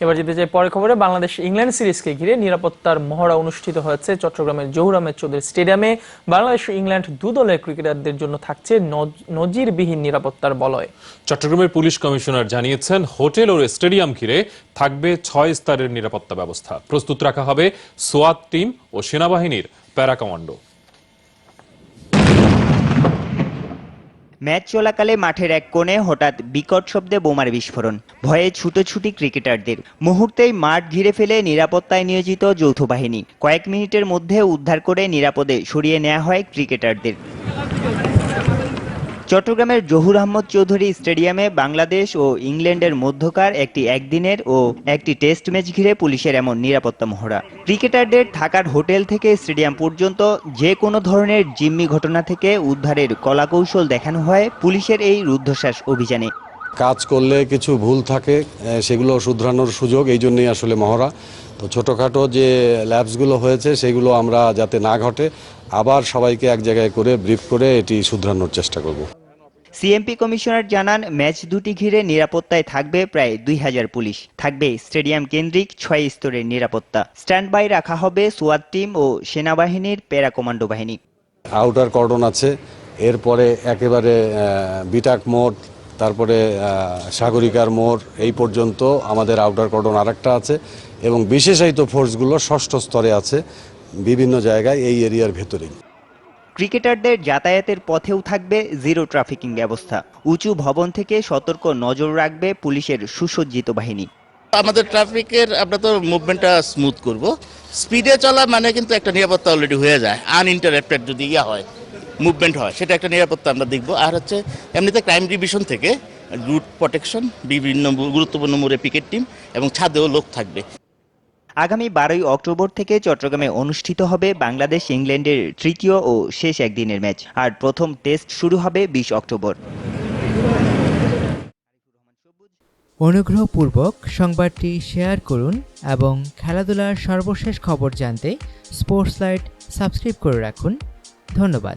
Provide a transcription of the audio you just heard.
এবার যেতে চাই পরের খবরে, বাংলাদেশ ইংল্যান্ড সিরিজকে ঘিরে নিরাপত্তার মহড়া অনুষ্ঠিত হয়েছে চট্টগ্রামের জহুর আহমেদ চৌধুরী স্টেডিয়ামে। বাংলাদেশ ইংল্যান্ড দু দলের ক্রিকেটারদের জন্য থাকছে নজ- নজিরবিহীন নিরাপত্তার বলয়। চট্টগ্রামের পুলিশ কমিশনার জানিয়েছেন, হোটেল ও স্টেডিয়াম ঘিরে থাকবে ছয় স্তরের নিরাপত্তা ব্যবস্থা। প্রস্তুত রাখা হবে সোয়াত টিম ও সেনাবাহিনীর প্যারা কমান্ডো ম্যাচ চলাকালে মাঠের এক কোণে হঠাৎ বিকট শব্দে বোমার বিস্ফোরণ। ভয়ে ছুটোছুটি ক্রিকেটারদের। মুহূর্তেই মাঠ ঘিরে ফেলে নিরাপত্তায় নিয়োজিত যৌথ বাহিনী। কয়েক মিনিটের মধ্যে উদ্ধার করে নিরাপদে সরিয়ে নেওয়া হয় ক্রিকেটারদের। চট্টগ্রামের জহুর আহমদ চৌধুরী স্টেডিয়ামে বাংলাদেশ ও ইংল্যান্ডের মধ্যকার একটি একদিনের ও একটি টেস্ট ম্যাচ ঘিরে পুলিশের এমন নিরাপত্তা মহড়া। ক্রিকেটারদের থাকার হোটেল থেকে স্টেডিয়াম পর্যন্ত যে কোনো ধরনের জিম্মি ঘটনা থেকে উদ্ধারের কলাকৌশল দেখানো হয় পুলিশের এই রুদ্ধশ্বাস অভিযানে। কাজ করলে কিছু ভুল থাকে সেগুলো শুধরানোর সুযোগ এই জন্যই আসলে মহড়া। তো ছোটোখাটো যে ল্যাবসগুলো হয়েছে সেগুলো আমরা যাতে না ঘটে আবার সবাইকে এক জায়গায় করে ব্রিফ করে এটি শুধরানোর চেষ্টা করব। সিএমপি কমিশনার জানান ম্যাচ দুটি ঘিরে নিরাপত্তায় থাকবে প্রায় দুই হাজার পুলিশ। থাকবে স্টেডিয়াম কেন্দ্রিক ছয় স্তরের নিরাপত্তা। স্ট্যান্ড বাই রাখা হবে সোয়াত টিম ও সেনাবাহিনীর প্যারা কমান্ডো বাহিনী। আউটার কর্ডন আছে এরপরে একেবারে বিটাক মোড় তারপরে সাগরিকার মোড় এই পর্যন্ত আমাদের আউটার কর্ডন আরেকটা আছে এবং বিশেষায়িত ফোর্সগুলো ষষ্ঠ স্তরে আছে বিভিন্ন জায়গায় এই এরিয়ার ভেতরেই। ক্রিকেটারদের যাতায়াতের পথেও থাকবে জিরো ট্রাফিকিং ব্যবস্থা। উঁচু ভবন থেকে সতর্ক নজর রাখবে পুলিশের সুসজ্জিত বাহিনী। আমাদের ট্রাফিকের আমরা তো মুভমেন্টটা স্মুথ করব। স্পিডে চলা মানে কিন্তু একটা নিরাপত্তা অলরেডি হয়ে যায় আনইন্টারাপ্টেড যদি ইয়া হয়। মুভমেন্ট হয় সেটা একটা নিরাপত্তা আমরা দেখব। আর হচ্ছে এমনিতে ক্রাইম ডিভিশন থেকে রুট প্রোটেকশন বিভিন্ন গুরুত্বপূর্ণ মোড়ে পিকেট টিম এবং ছাদেও লোক থাকবে। আগামী বারোই অক্টোবর থেকে চট্টগ্রামে অনুষ্ঠিত হবে বাংলাদেশ ইংল্যান্ডের তৃতীয় ও শেষ একদিনের ম্যাচ। আর প্রথম টেস্ট শুরু হবে বিশ অক্টোবর। অনুগ্রহপূর্বক সংবাদটি শেয়ার করুন এবং খেলাধুলার সর্বশেষ খবর জানতে স্পোর্টস লাইট সাবস্ক্রাইব করে রাখুন। ধন্যবাদ।